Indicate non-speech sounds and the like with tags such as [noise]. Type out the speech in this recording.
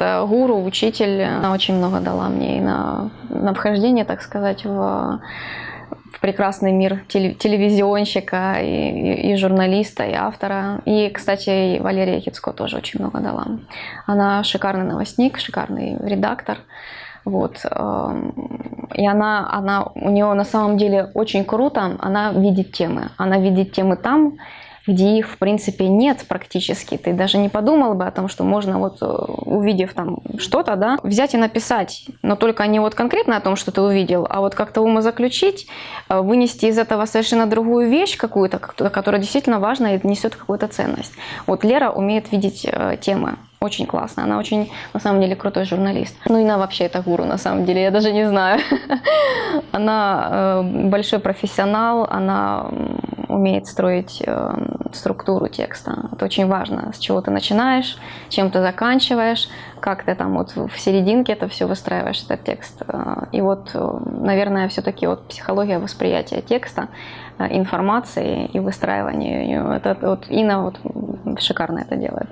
Гуру, учитель. Она очень много дала мне и на, на вхождение, так сказать, в, в прекрасный мир теле- телевизионщика и, и- и журналиста, и автора. И, кстати, и Валерия Хицко тоже очень много дала. Она шикарный новостник, шикарный редактор. Вот. эм, И она, она, у нее на самом деле очень круто, она видит темы. Она видит темы там, где их, в принципе, нет практически. Ты даже не подумал бы о том, что можно, вот, э, увидев там что-то, да, взять и написать, но только не вот конкретно о том, что ты увидел, а вот как-то умозаключить, э, вынести из этого совершенно другую вещь какую-то, как- которая действительно важна и несет какую-то ценность. Вот Лера умеет видеть э, темы. Очень классно. Она очень, на самом деле, крутой журналист. Ну, и она вообще это гуру, на самом деле, я даже не знаю. [laughs] Она большой профессионал, она умеет строить структуру текста. Это очень важно, с чего ты начинаешь, чем ты заканчиваешь, как ты там вот в серединке это все выстраиваешь, этот текст. Э, И вот, э, наверное, все-таки вот психология восприятия текста, э, информации и выстраивания ее. Это вот Инна вот шикарно это делает.